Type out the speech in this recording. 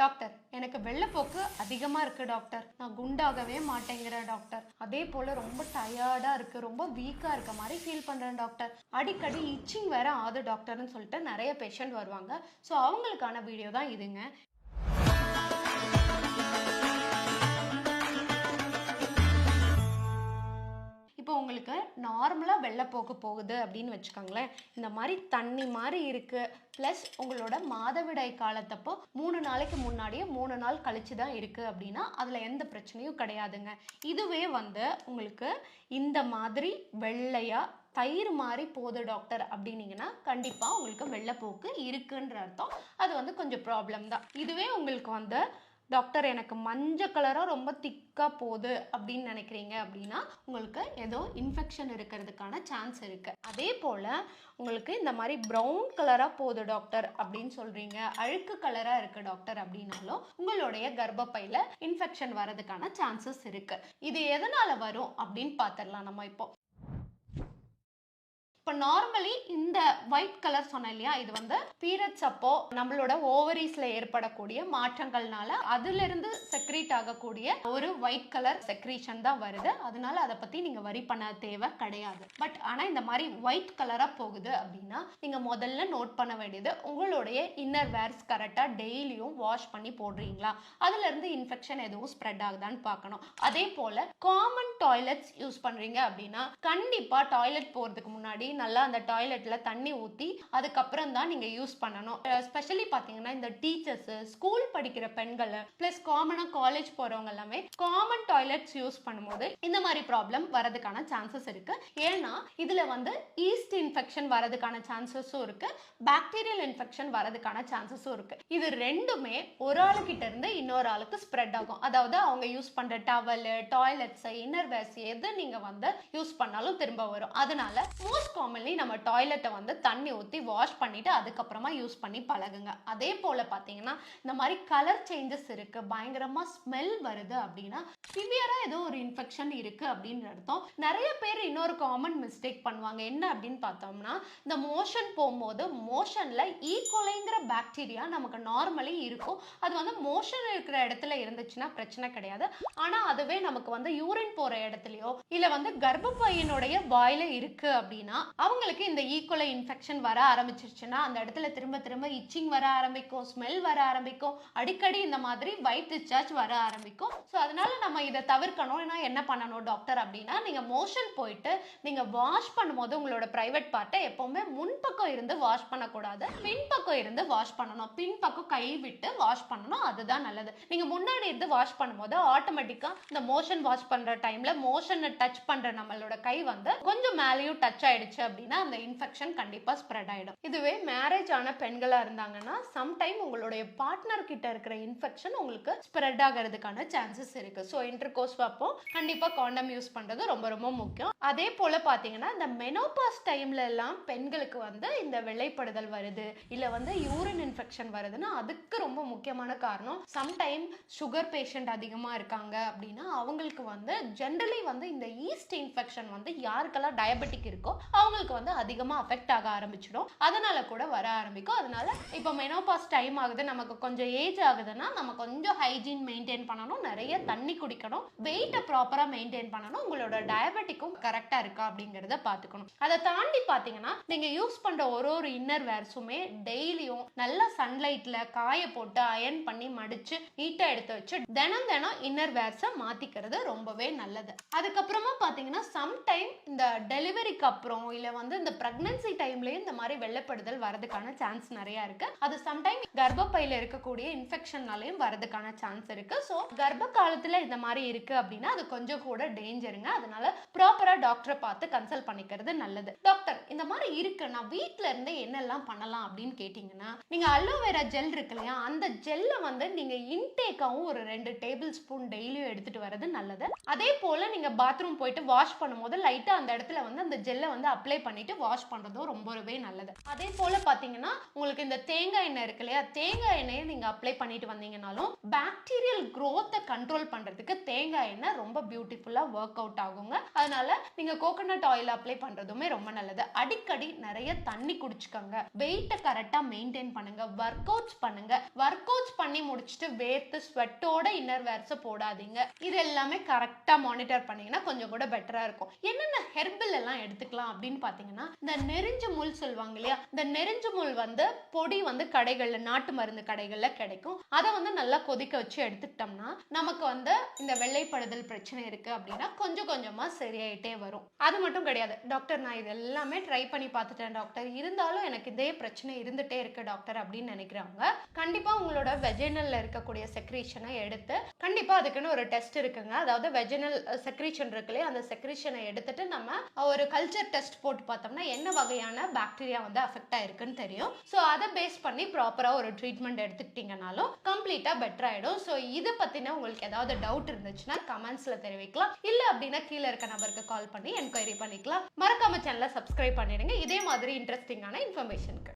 Doctor எனக்கு வெள்ளப்போக்கு அதிகமாக இருக்கு டாக்டர். நான் குண்டாகவே மாட்டேங்கிறேன் டாக்டர். அதே போல் ரொம்ப டயர்டாக இருக்கு ரொம்ப வீக்காக இருக்க மாதிரி ஃபீல் பண்ணுறேன் டாக்டர். அடிக்கடி இச்சிங் வேற ஆகுது டாக்டர்னு சொல்லிட்டு நிறைய பேஷண்ட் வருவாங்க. ஸோ அவங்களுக்கான வீடியோ தான் இதுங்க. நார்மலாக வெள்ளைப்போக்கு போகுது அப்படின்னு வச்சுக்கோங்களேன். இந்த மாதிரி தண்ணி மாதிரி இருக்குது ப்ளஸ் உங்களோட மாதவிடாய் காலத்தப்போ மூணு நாளைக்கு முன்னாடியே மூணு நாள் கழிச்சு தான் இருக்குது அப்படின்னா அதில் எந்த பிரச்சனையும் கிடையாதுங்க. இதுவே வந்து உங்களுக்கு இந்த மாதிரி வெள்ளையாக தயிர் மாதிரி போது டாக்டர் அப்படின்னீங்கன்னா கண்டிப்பாக உங்களுக்கு வெள்ளைப்போக்கு இருக்குன்ற அர்த்தம். அது வந்து கொஞ்சம் ப்ராப்ளம் தான். இதுவே உங்களுக்கு வந்து டாக்டர் எனக்கு மஞ்சள் கலராக ரொம்ப திக்காக போகுது அப்படின்னு நினைக்கிறீங்க அப்படின்னா உங்களுக்கு ஏதோ இன்ஃபெக்ஷன் இருக்கிறதுக்கான சான்ஸ் இருக்குது அதே போல் உங்களுக்கு இந்த மாதிரி ப்ரௌன் கலராக போகுது டாக்டர் அப்படின்னு சொல்கிறீங்க அழுக்கு கலராக இருக்குது டாக்டர் அப்படின்னாலும் உங்களுடைய கர்ப்பப்பையில் இன்ஃபெக்ஷன் வரதுக்கான சான்சஸ் இருக்குது இது எதனால் வரும் அப்படின்னு பார்த்துடலாம் நம்ம இப்போ. இப்போ நார்மலி இந்த ஒயிட் கலர் சொன்னேன் இல்லையா இது வந்து பீரியட்ஸ் அப்போ நம்மளோட ஓவரீஸ்ல ஏற்படக்கூடிய மாற்றங்கள்னால அதுல இருந்து செக்ரீட் ஆகக்கூடிய ஒரு ஒயிட் கலர் செக்ரீஷன் தான் வருது. அதனால அதை பத்தி நீங்க வரி பண்ண தேவை கிடையாது. பட் ஆனா இந்த மாதிரி ஒயிட் கலரா போகுது அப்படின்னா நீங்க முதல்ல நோட் பண்ண வேண்டியது உங்களுடைய இன்னர் வேர்ஸ் கரெக்டா டெய்லியும் வாஷ் பண்ணி போடுறீங்களா? அதுல இருந்து இன்ஃபெக்ஷன் எதுவும் ஸ்ப்ரெட் ஆகுதான்னு பார்க்கணும். அதே போல காமன் டாய்லெட்ஸ் யூஸ் பண்றீங்க அப்படின்னா கண்டிப்பா டாய்லெட் போறதுக்கு முன்னாடி நல்லா அந்த டாய்லெட்ல தண்ணி ஊற்றி அதுக்கப்புறம் தான் நீங்கள் யூஸ் பண்ணணும். ஸ்பெஷலி பாத்தீங்கன்னா இந்த டீச்சர்ஸு ஸ்கூல் படிக்கிற பெண்கள் ப்ளஸ் காமனாக காலேஜ் போறவங்க எல்லாமே காமன் டாய்லெட்ஸ் யூஸ் பண்ணும்போது இந்த மாதிரி ப்ராப்ளம் வரதுக்கான சான்சஸ் இருக்கு. ஏன்னா இதில் வந்து ஈஸ்ட் இன்ஃபெக்ஷன் வரதுக்கான சான்சஸும் இருக்கு. பாக்டீரியல் இன்ஃபெக்ஷன் வரதுக்கான சான்சஸும் இருக்கு. இது ரெண்டுமே ஒரு ஆளுக்கிட்ட இருந்து இன்னொரு ஆளுக்கு ஸ்ப்ரெட் ஆகும். அதாவது அவங்க யூஸ் பண்ணுற டவல் டாய்லெட்ஸ் இன்னர் வேர்ஸ் எது நீங்கள் வந்து யூஸ் பண்ணாலும் திரும்ப வரும். அதனால மோஸ்ட் காமன்லி நம்ம டாய்லெட்டை வந்து தண்ணி ஊற்றி வாஷ் பண்ணிவிட்டு அதுக்கப்புறமா யூஸ் பண்ணி பழகுங்க. அதே போல் பார்த்தீங்கன்னா இந்த மாதிரி கலர் சேஞ்சஸ் இருக்குது பயங்கரமாக ஸ்மெல் வருது அப்படின்னா சிவியராக ஏதோ ஒரு இன்ஃபெக்ஷன் இருக்குது அப்படின்னு அர்த்தம். நிறைய பேர் இன்னொரு காமன் மிஸ்டேக் பண்ணுவாங்க. என்ன அப்படின்னு பார்த்தோம்னா இந்த மோஷன் போகும்போது மோஷனில் ஈகோலைங்கிற பாக்டீரியா நமக்கு நார்மலி இருக்கும். அது வந்து மோஷன் இருக்கிற இடத்துல இருந்துச்சுன்னா பிரச்சனை கிடையாது. ஆனால் அதுவே நமக்கு வந்து யூரின் போகிற இடத்துலையோ இல்லை வந்து கர்ப்பப்பையனுடைய வாயில இருக்குது அப்படின்னா அவங்களுக்கு இந்த e. ஈக்குவலை இன்ஃபெக்ஷன் வர ஆரம்பிச்சிருச்சுன்னா அந்த இடத்துல திரும்ப திரும்ப இச்சிங் வர ஆரம்பிக்கும் ஸ்மெல் வர ஆரம்பிக்கும் அடிக்கடி இந்த மாதிரி வைட் டிஸ்சார்ஜ் வர ஆரம்பிக்கும். ஸோ அதனால நம்ம இதை தவிர்க்கணும்னா என்ன பண்ணணும் டாக்டர் அப்படின்னா நீங்கள் மோஷன் போயிட்டு நீங்கள் வாஷ் பண்ணும்போது உங்களோட ப்ரைவேட் பார்ட்டை எப்போவுமே முன்பக்கம் இருந்து வாஷ் பண்ணக்கூடாது. பின்பக்கம் இருந்து வாஷ் பண்ணணும். பின்பக்கம் கை விட்டு வாஷ் பண்ணணும். அதுதான் நல்லது. நீங்கள் முன்னாடி இருந்து வாஷ் பண்ணும்போது ஆட்டோமேட்டிக்காக இந்த மோஷன் வாஷ் பண்ணுற டைமில் மோஷனை டச் பண்ணுற நம்மளோட கை வந்து கொஞ்சம் மேலேயும் டச் ஆயிடுச்சு அப்படின்னா அந்த இன்ஃபெக்ஷன் கண்டிப்பாக ஸ்ப்ரெட் ஆகிடும் இதுவே மேரேஜ் ஆன பெண்களாக இருந்தாங்கன்னா சம்டைம் உங்களுடைய பார்ட்னர் கிட்ட இருக்கிற இன்ஃபெக்ஷன் உங்களுக்கு ஸ்ப்ரெட் ஆகிறதுக்கான சான்சஸ் இருக்கு. ஸோ இன்டர் கோர்ஸ் அப்போ கண்டிப்பாக காண்டம் யூஸ் பண்ணுறது ரொம்ப ரொம்ப முக்கியம். அதே போல் பார்த்தீங்கன்னா இந்த மெனோபாஸ் டைம்ல எல்லாம் பெண்களுக்கு வந்து இந்த வெள்ளைப்படுதல் வருது இல்லை வந்து யூரின் இன்ஃபெக்ஷன் வருதுன்னா அதுக்கு ரொம்ப முக்கியமான காரணம் சம்டைம் சுகர் பேஷண்ட் அதிகமாக இருக்காங்க அப்படின்னா அவங்களுக்கு வந்து ஜென்ரலி வந்து இந்த ஈஸ்ட் இன்ஃபெக்ஷன் வந்து யாருக்கெல்லாம் டயபெட்டிக் இருக்கோ அவங்களுக்கு வந்து அதிகமாக அஃபெக்ட் ஆக ஆரம்பிச்சிடும். அதனால கூட வர ஆரம்பிக்கும். அதனால இப்போ மெனோபாஸ் டைம் ஆகுது நமக்கு கொஞ்சம் ஏஜ் ஆகுதுன்னா நம்ம கொஞ்சம் ஹைஜீன் மெயின்டைன் பண்ணணும். நிறைய தண்ணி குடிக்கணும். வெயிட்டை ப்ராப்பராக மெயின்டைன் பண்ணணும். உங்களோட டயபெட்டிக்கும் கரெக்டாக இருக்கா அப்படிங்கிறத பார்த்துக்கணும். அதை தாண்டி பார்த்தீங்கன்னா நீங்கள் யூஸ் பண்ணுற ஒரு ஒரு இன்னர் வேர்ஸுமே டெய்லியும் நல்ல சன்லைட்டில் காய போட்டு அயன் பண்ணி மடித்து நீட்டாக எடுத்து வச்சு தினம் தினம் இன்னர் வேர்ஸை மாற்றிக்கிறது ரொம்பவே நல்லது. அதுக்கப்புறமா பார்த்தீங்கன்னா சம்டைம் இந்த டெலிவரிக்கு அப்புறம் இல்ல வந்து இந்த ப்ரெக்னன்சி டைம்லயும் இந்த மாதிரி வெள்ளப்படுதல் வரதுக்கான சான்ஸ் நிறைய இருக்கு. அது சம்டைம் கர்ப்பப்பையில இருக்கக்கூடிய இன்ஃபெக்ஷன்னாலையும் வரதுக்கான சான்ஸ் இருக்கு. ஸோ கர்ப்ப காலத்துல இந்த மாதிரி இருக்கு அப்படின்னா அது கொஞ்சம் கூட டேஞ்சருங்க அதனால ப்ராப்பராக டாக்டரை பார்த்து கன்சல்ட் பண்ணிக்கிறது நல்லது. டாக்டர் இந்த மாதிரி இருக்கு. நான் வீட்ல இருந்தே என்னெல்லாம் பண்ணலாம் அப்படின்னு கேட்டிங்கன்னா நீங்க அலோவேரா ஜெல் இருக்கு இல்லையா? அந்த ஜெல்லை வந்து நீங்க இன்டேக்காவும் ஒரு ரெண்டு டேபிள் ஸ்பூன் டெய்லியும் எடுத்துட்டு வர்றது நல்லது. அதே போல நீங்க பாத்ரூம் போயிட்டு வாஷ் பண்ணும்போது லைட்டாக அந்த இடத்துல வந்து அந்த ஜெல்லை வந்து அப்ளை அப்ளை பண்ணிட்டு வாஷ் பண்ணுறதும் ரொம்பவே நல்லது. அதே போல் பார்த்தீங்கன்னா உங்களுக்கு இந்த தேங்காய் எண்ணெய் இருக்கு இல்லையா? தேங்காய் எண்ணெயை நீங்கள் அப்ளை பண்ணிட்டு வந்தீங்கனாலும் பாக்டீரியல் க்ரோத்தை கண்ட்ரோல் பண்ணுறதுக்கு தேங்காய் எண்ணெய் ரொம்ப பியூட்டிஃபுல்லாக ஒர்க் அவுட் ஆகுங்க. அதனால நீங்கள் கோகோனட் ஆயில் அப்ளை பண்ணுறதுமே ரொம்ப நல்லது. அடிக்கடி நிறைய தண்ணி குடிச்சுக்கோங்க. வெயிட்டை கரெக்டாக மெயின்டைன் பண்ணுங்க. ஒர்க் அவுட்ஸ் பண்ணுங்க. ஒர்க் அவுட்ஸ் பண்ணி முடிச்சுட்டு வேர்த்து ஸ்வெட்டோட இன்னர் வேர்ஸை போடாதீங்க. இது எல்லாமே கரெக்டாக மானிட்டர் பண்ணீங்கன்னா கொஞ்சம் கூட பெட்டராக இருக்கும். என்னென்ன ஹெர்பல் எல்லாம் எடுத்துக்கலாம் அப்படின்னு பார்த்தீங்கன்னா இந்த நெறிஞ்சு முள் சொல்லுவாங்க இல்லையா? இந்த நெறிஞ்சு முள் வந்து பொடி வந்து கடைகளில் நாட்டு மருந்து கடைகளில் கிடைக்கும். அதை வந்து நல்லா கொதிக்க வச்சு எடுத்துக்கிட்டோம்னா நமக்கு வந்து இந்த வெள்ளைப்படுதல் பிரச்சனை இருக்கு அப்படின்னா கொஞ்சம் கொஞ்சமாக சரியாயிட்டே வரும். அது மட்டும் கிடையாது. டாக்டர் நான் இது எல்லாமே ட்ரை பண்ணி பார்த்துட்டேன் டாக்டர். இருந்தாலும் எனக்கு இதே பிரச்சனை இருந்துட்டே இருக்கு டாக்டர் அப்படின்னு நினைக்கிறாங்க கண்டிப்பாக உங்களோட வெஜினல்ல இருக்கக்கூடிய செக்ரீஷனை எடுத்து கண்டிப்பாக அதுக்குன்னு ஒரு டெஸ்ட் இருக்குங்க. அதாவது வெஜினல் செக்ரீஷன் இருக்குல்லையே அந்த செக்ரீஷனை எடுத்துட்டு நம்ம ஒரு கல்ச்சர் டெஸ்ட் போட்டு பார்த்தோம்னா என்ன வகையான பாக்டீரியா வந்து அஃபெக்ட் ஆயிருக்குன்னு தெரியும். ஸோ அதை பேஸ் பண்ணி ப்ராப்பராக ஒரு ட்ரீட்மெண்ட் எடுத்துக்கிட்டீங்கனாலும் கம்ப்ளீட்டாக பெட்டர் ஆகிடும் ஸோ இதை பற்றின உங்களுக்கு ஏதாவது டவுட் இருந்துச்சுன்னா கமெண்ட்ஸில் தெரிவிக்கலாம். இல்லை அப்படின்னா கீழே இருக்க நபருக்கு கால் பண்ணி என்கொயரி பண்ணிக்கலாம். மறக்காம சேனலை சப்ஸ்கிரைப் பண்ணிடுங்க. இதே மாதிரி இன்ட்ரெஸ்டிங்கான இன்ஃபர்மேஷனுக்கு